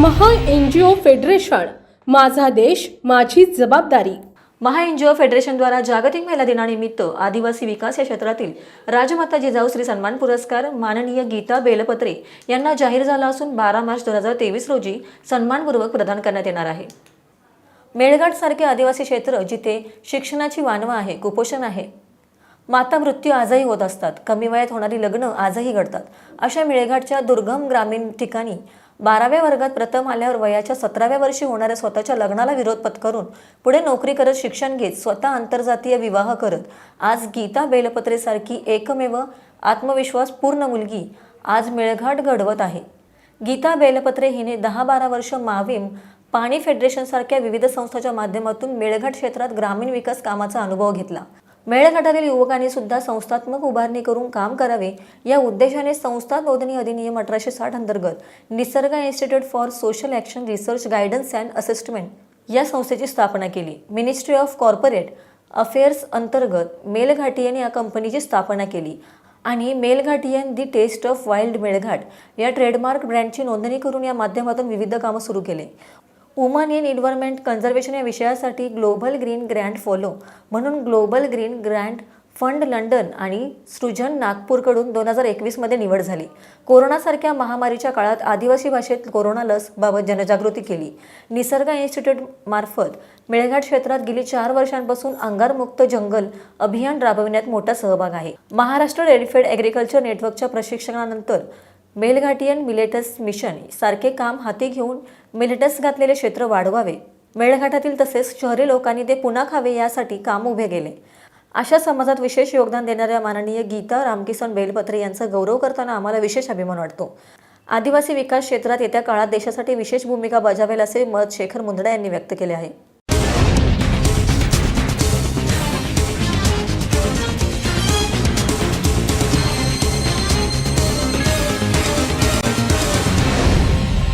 महा N G ओ federation माझा देश माझी जबाबदारी. महा एन जी ओ फेडरेशनद्वारा जागतिक महिला दिनानिमित्त आदिवासी विकास या क्षेत्रातील राजमाता जिजाऊ श्री सन्मान पुरस्कार माननीय गीता बेलपत्रे यांना जाहीर झाला असून बारा मार्च दोन हजार तेवीस रोजी सन्मानपूर्वक प्रदान करण्यात येणार आहे. मेळघाट सारखे आदिवासी क्षेत्र जिथे शिक्षणाची वानवा आहे कुपोषण आहे माता मृत्यू आजही होत असतात कमी वयात होणारी लग्न आजही घडतात. अशा मेळघाटच्या दुर्गम ग्रामीण ठिकाणी बाराव्या वर्गात प्रथम आल्यावर वयाच्या सतराव्या वर्षी होणाऱ्या स्वतःच्या लग्नाला विरोध पत्करून पुढे नोकरी करत शिक्षण घेत स्वतः आंतरजातीय विवाह करत आज गीता बेलपत्रेसारखी एकमेव आत्मविश्वास पूर्ण मुलगी आज मेळघाट घडवत आहे. गीता बेलपत्रे हिने दहा बारा वर्ष माविम पाणी फेडरेशनसारख्या विविध संस्थांच्या माध्यमातून मेळघाट क्षेत्रात ग्रामीण विकास कामाचा अनुभव घेतला. मेळघाटातील युवकांनी सुद्धा संस्थात्मक उभारणी करून काम करावे या उद्देशाने संस्था नोंदणी अधिनियम अठराशे साठ अंतर्गत निसर्ग institute for social action research guidance and assessment या संस्थेची स्थापना केली. मिनिस्ट्री ऑफ कॉर्पोरेट अफेअर्स अंतर्गत मेलघाटियन या कंपनीची स्थापना केली आणि Melghatian the test of wild Melghat या ट्रेडमार्क ब्रँडची नोंदणी करून या माध्यमातून विविध कामं सुरू केले. वुमन इन इन्व्हायरमेंट कन्झर्वेशन या विषयासाठी ग्लोबल ग्रीन ग्रँड फॉलो म्हणून global green grant fund London आणि सृजन नागपूरकडून दोन हजार एकवीसमध्ये निवड झाली. कोरोनासारख्या महामारीच्या काळात आदिवासी भाषेत कोरोना लसबाबत जनजागृती केली. निसर्ग इन्स्टिट्यूट मार्फत मेळघाट क्षेत्रात गेली चार वर्षांपासून अंगारमुक्त जंगल अभियान राबविण्यात मोठा सहभाग आहे. महाराष्ट्र रेडफेड ॲग्रिकल्चर नेटवर्कच्या प्रशिक्षणानंतर मेलघाटियन मिलेटस मिशन सारखे काम हाती घेऊन मिलेटस घातलेले क्षेत्र वाढवावे. मेळघाटातील तसेच शहरी लोकांनी ते पुन्हा खावे यासाठी काम उभे केले. अशा समाजात विशेष योगदान देणाऱ्या माननीय गीता रामकिसन बेलपत्रे यांचा गौरव करताना आम्हाला विशेष अभिमान वाटतो. आदिवासी विकास क्षेत्रात येत्या काळात देशासाठी विशेष भूमिका बजावेल असे मत शेखर मुंदडा यांनी व्यक्त केले आहे.